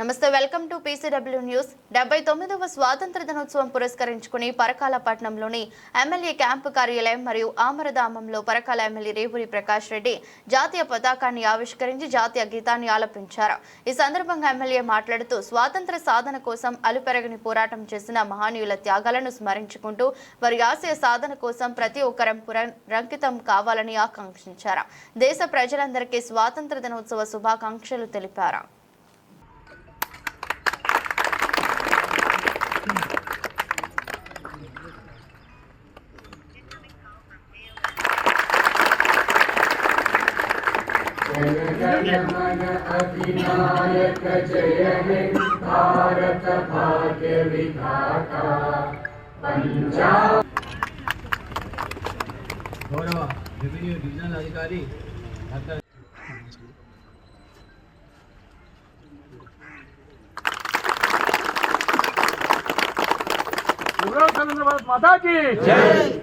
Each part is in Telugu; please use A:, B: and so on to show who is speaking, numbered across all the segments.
A: నమస్తే వెల్కమ్ టు పీసీడబ్ల్యూ న్యూస్. డెబ్బై తొమ్మిదవ స్వాతంత్ర దినోత్సవం పురస్కరించుకుని పరకాలపట్నంలోని ఎమ్మెల్యే క్యాంపు కార్యాలయం మరియు ఆమరధామంలో పరకాల ఎమ్మెల్యే రేవూరి ప్రకాష్ రెడ్డి జాతీయ పతాకాన్ని ఆవిష్కరించి జాతీయ గీతాన్ని ఆలపించారు. ఈ సందర్భంగా ఎమ్మెల్యే మాట్లాడుతూ స్వాతంత్ర సాధన కోసం అలుపెరగని పోరాటం చేసిన మహానీయుల త్యాగాలను స్మరించుకుంటూ వారి ఆశయ సాధన కోసం ప్రతి ఒక్కరం పునరంకితం కావాలని ఆకాంక్షించారు. దేశ ప్రజలందరికీ స్వాతంత్ర దినోత్సవ శుభాకాంక్షలు తెలిపారు.
B: गणमन अधिनायक जय भारत भाग्य विधाता पंजाब
C: गौरव रेवेन्यू डिवीजनल अधिकारी
D: माता की जय।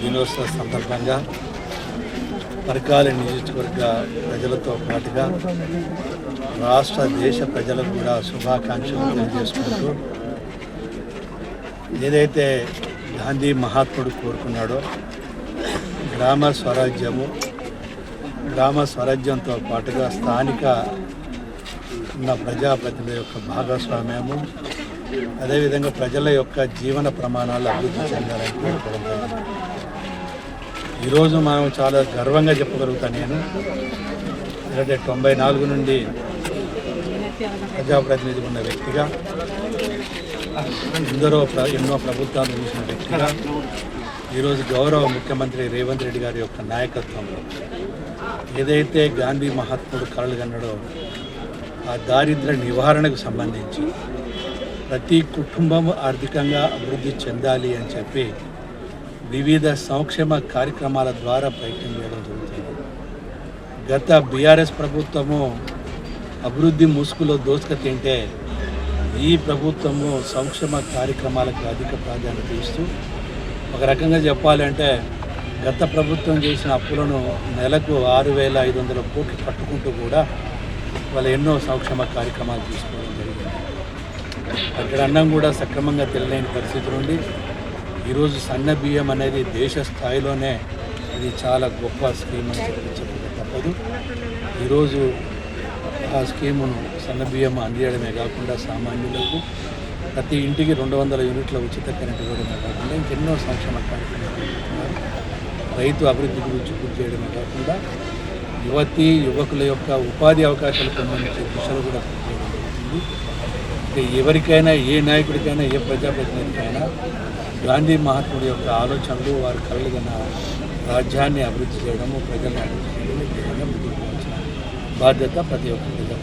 E: దినోత్సవ సందర్భంగా పరకాల నియోజకవర్గ ప్రజలతో పాటుగా రాష్ట్ర దేశ ప్రజలకు కూడా శుభాకాంక్షలు తెలియజేసుకుంటూ ఏదైతే గాంధీ మహాత్ముడు కోరుకున్నాడో గ్రామ స్వరాజ్యము గ్రామ స్వరాజ్యంతో పాటుగా స్థానిక ఉన్న ప్రజాప్రతినిధుల యొక్క భాగస్వామ్యము అదేవిధంగా ప్రజల యొక్క జీవన ప్రమాణాలు అభివృద్ధి చెందాలని కోరుకోవడం ఈరోజు మనం చాలా గర్వంగా చెప్పగలుగుతాను నేను ఎందుకంటే తొంభై నాలుగు నుండి ప్రజాప్రతినిధి ఉన్న వ్యక్తిగా ఎందరో ప్ర ఎన్నో ప్రభుత్వాలు చూసిన వ్యక్తిగా ఈరోజు గౌరవ ముఖ్యమంత్రి రేవంత్ రెడ్డి గారి యొక్క నాయకత్వంలో ఏదైతే గాంధీ మహాత్ముడు కలలు కన్నాడో ఆ దారిద్ర నివారణకు సంబంధించి ప్రతి కుటుంబం ఆర్థికంగా అభివృద్ధి చెందాలి అని చెప్పి వివిధ సంక్షేమ కార్యక్రమాల ద్వారా ప్రయత్నం చేయడం జరుగుతుంది. గత బీఆర్ఎస్ ప్రభుత్వము అభివృద్ధి ముసుగులో దోసుక తింటే ఈ ప్రభుత్వము సంక్షేమ కార్యక్రమాలకు అధిక ప్రాధాన్యత ఇస్తూ ఒక రకంగా చెప్పాలంటే గత ప్రభుత్వం చేసిన అప్పులను నెలకు ఆరు వేల ఐదు వందల కోట్లు కట్టుకుంటూ కూడా వాళ్ళు ఎన్నో సంక్షేమ కార్యక్రమాలు తీసుకోవడం జరిగింది. అక్కడ అన్నం కూడా సక్రమంగా తెలియని పరిస్థితి నుండి ఈరోజు సన్న బియ్యం అనేది దేశ స్థాయిలోనే ఇది చాలా గొప్ప స్కీమ్ అని చెప్పి చెప్పక తప్పదు. ఈరోజు ఆ స్కీమును సన్న బియ్యం అందియడమే కాకుండా సామాన్యులకు ప్రతి ఇంటికి రెండు వందల యూనిట్ల ఉచిత కరెంటు ఇవ్వడమే కాకుండా ఇంకెన్నో సంక్షేమ కార్యక్రమాలు రైతు అభివృద్ధి గురించి గుర్తు చేయడమే కాకుండా యువతి యువకుల యొక్క ఉపాధి అవకాశాలు సంబంధించే దిశలు కూడా చేయడం జరుగుతుంది. ఎవరికైనా ఏ నాయకుడికైనా ఏ ప్రజాప్రతినిధికైనా గాంధీ మహాత్ముడి యొక్క ఆలోచనలు వారు కన్నా రాజ్యాన్ని అభివృద్ధి చేయడము ప్రజలను అభివృద్ధి చేయడము బాధ్యత ప్రతి ఒక్క ప్రజా